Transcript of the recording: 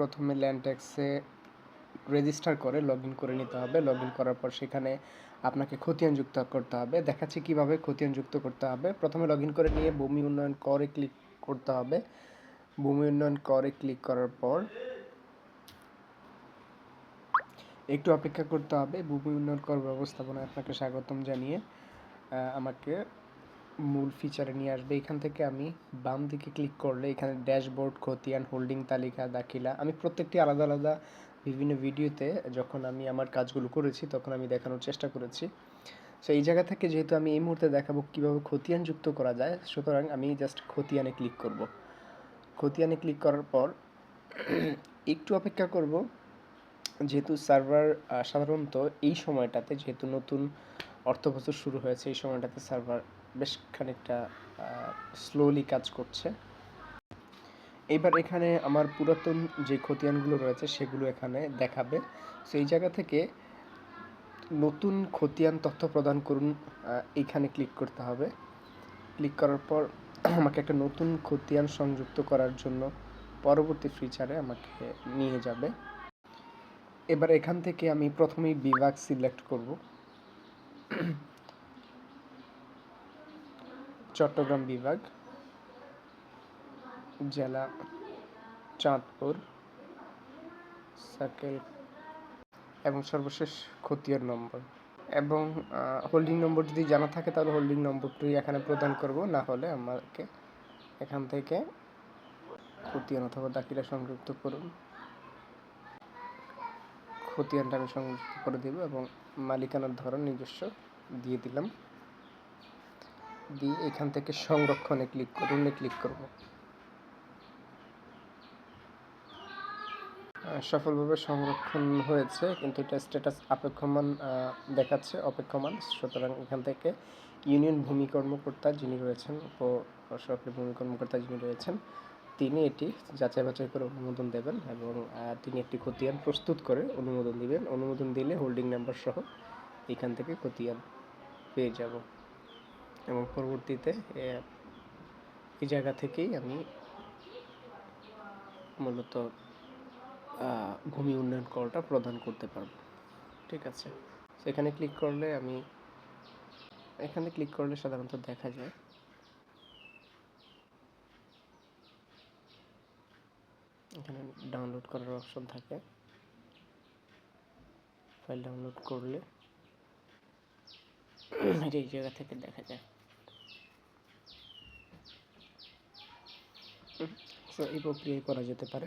প্রথমে ল্যান্ড ট্যাক্সে রেজিস্টার করে লগ ইন করে নিতে হবে। লগ ইন করার পর সেখানে আপনাকে খতিয়ান যুক্ত করতে হবে। দেখাচ্ছি কীভাবে খতিয়ান যুক্ত করতে হবে। প্রথমে লগ ইন করে নিয়ে ভূমি উন্নয়ন করে ক্লিক করতে হবে। ভূমি উন্নয়ন করে ক্লিক করার পর একটু অপেক্ষা করতে হবে। ভূমি উন্নয়ন কর ব্যবস্থাপনায় আপনাকে স্বাগতম জানিয়ে আমাকে মূল ফিচারে নিয়ে আসবে। এখান থেকে আমি বাম দিকে ক্লিক করলে এখানে ড্যাশবোর্ড খতিয়ান হোল্ডিং তালিকা, দাখিলা, আমি প্রত্যেকটি আলাদা আলাদা বিভিন্ন ভিডিওতে যখন আমি আমার কাজগুলো করেছি তখন আমি দেখানোর চেষ্টা করেছি। সো এই জায়গা থেকে যেহেতু আমি এই মুহূর্তে দেখাবো কীভাবে খতিয়ান যুক্ত করা যায়, সুতরাং আমি জাস্ট খতিয়ানে ক্লিক করব। খতিয়ানে ক্লিক করার পর একটু অপেক্ষা করব। যেহেতু সার্ভার সাধারণত এই সময়টাতে যেহেতু নতুন অর্থ বছর শুরু হয়েছে, এই সময়টাতে সার্ভার বেশ খানিকটা স্লোলি কাজ করছে। এবার এখানে আমার পুরাতন যে খতিয়ানগুলো রয়েছে, সেগুলো এখানে দেখাবে। সো এই জায়গা থেকে নতুন খতিয়ান তথ্য প্রদান করুন এইখানে ক্লিক করতে হবে। ক্লিক করার পর আমাকে একটা নতুন খতিয়ান সংযুক্ত করার জন্য পরবর্তী ফিচারে আমাকে নিয়ে যাবে। এবার এখান থেকে আমি প্রথমেই বিভাগ সিলেক্ট করব। চট্টগ্রাম বিভাগ, জেলা চাঁদপুর সার্কেল এবং সর্বশেষ খতিয়ান নম্বর। এবং হোল্ডিং নম্বর যদি জানা থাকে, তাহলে হোল্ডিং নম্বরটি এখানে প্রদান করব, না হলে আমাকে এখান থেকে খতিয়ান অথবা দাখিলা সংযুক্ত করুন। খতিয়ানটা আমি সংযুক্ত করে দেব এবং মালিকানার ধরন নিজস্ব দিয়ে দিলাম। দিয়ে এখান থেকে সংরক্ষণে ক্লিক করুন ক্লিক করব। সফলভাবে সংরক্ষণ হয়েছে, কিন্তু এটা স্ট্যাটাস অপেক্ষমান দেখাচ্ছে, অপেক্ষমান। সুতরাং এখান থেকে ইউনিয়ন ভূমি কর্মকর্তা যিনি রয়েছেন উপ সরকারি ভূমি কর্মকর্তা যিনি রয়েছেন তিনি এটি যাচাই বাছাই করে অনুমোদন দেবেন এবং তিনি একটি খতিয়ান প্রস্তুত করে অনুমোদন দিবেন। অনুমোদন দিলে হোল্ডিং নাম্বার সহ এখান থেকে খতিয়ান পেয়ে যাব। এবং পরবর্তীতে এই জায়গা থেকেই আমি মূলত ভূমি উন্নয়ন করটা প্রদান করতে পারব। ঠিক আছে? সেখানে ক্লিক করলে আমি, এখানে ক্লিক করলে সাধারণত দেখা যায় এখানে ডাউনলোড করার অপশন থাকে। ফাইল ডাউনলোড করলে এই জায়গা থেকে দেখা যায়। তো এই প্রক্রিয়ায় করা যেতে পারে।